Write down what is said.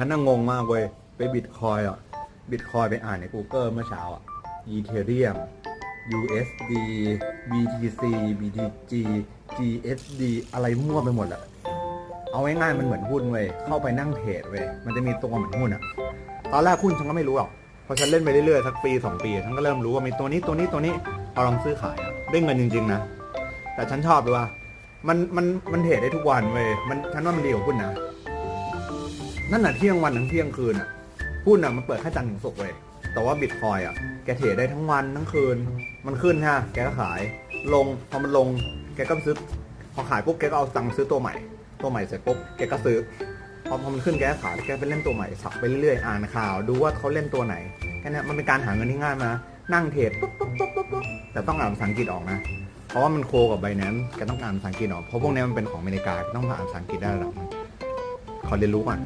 ฉันน่ะงงมากเว้ย ไปบิตคอยอะ บิตคอยไปอ่านใน Google เมื่อเช้าอะ Ethereum USD BTC BTG GSD อะไรมั่วไปหมดอะเอาง่ายๆมันเหมือนหุ้นเว้ย เข้าไปนั่งเทรดเว้ย มันจะมีตัวเหมือนหุ้นอะ ตอนแรกหุ้นฉันก็ไม่รู้หรอก พอฉันเล่นไปเรื่อยๆ สักปีสองปีฉันก็เริ่มรู้ว่ามีตัวนี้ตัวนี้ตัวนี้พอลองซื้อขายอะได้เงินจริงๆนะ แต่ฉันชอบเลยว่า มันมันมันเทรดได้ทุกวันเว้ย มันฉันว่ามันดีกว่าหุ้นนะ นั่นน่ะเที่ยงวันทั้งเที่ยงคืนอะหุ้นอะมันเปิดแค่จันทร์ถึงศุกร์เว้ยแต่ว่าบิตคอยอะแกเทรดได้ทั้งวันทั้งคืน มันขึ้นฮะแกก็ขายลงพอมันลง แกก็ซื้อพอขายปุ๊บแกก็เอาตังค์ซื้อตัวใหม่ ตัวใหม่เสร็จปุ๊บแกก็ซื้อพอพอมันขึ้นแกก็ขายแกไปเล่นตัวใหม่สับไปเรื่อยๆอ่านข่าว ดูว่าเขาเล่นตัวไหนแค่นี้มันเป็นการหาเงินที่ง่ายมานั่งเทรดปุ๊บปุ๊บปุ๊บปุ๊บแต่ต้องอ่านภาษาอังกฤษออกนะเพราะว่ามันโคกับไบแนนซ์แกต้องอ่านภาษาอังกฤษออกเพราะพวกนี้มันเป็นของอเมริกาต้องอ่านภาษาอังกฤษได้ระดับหนึงขอเรียนรู้ก่อน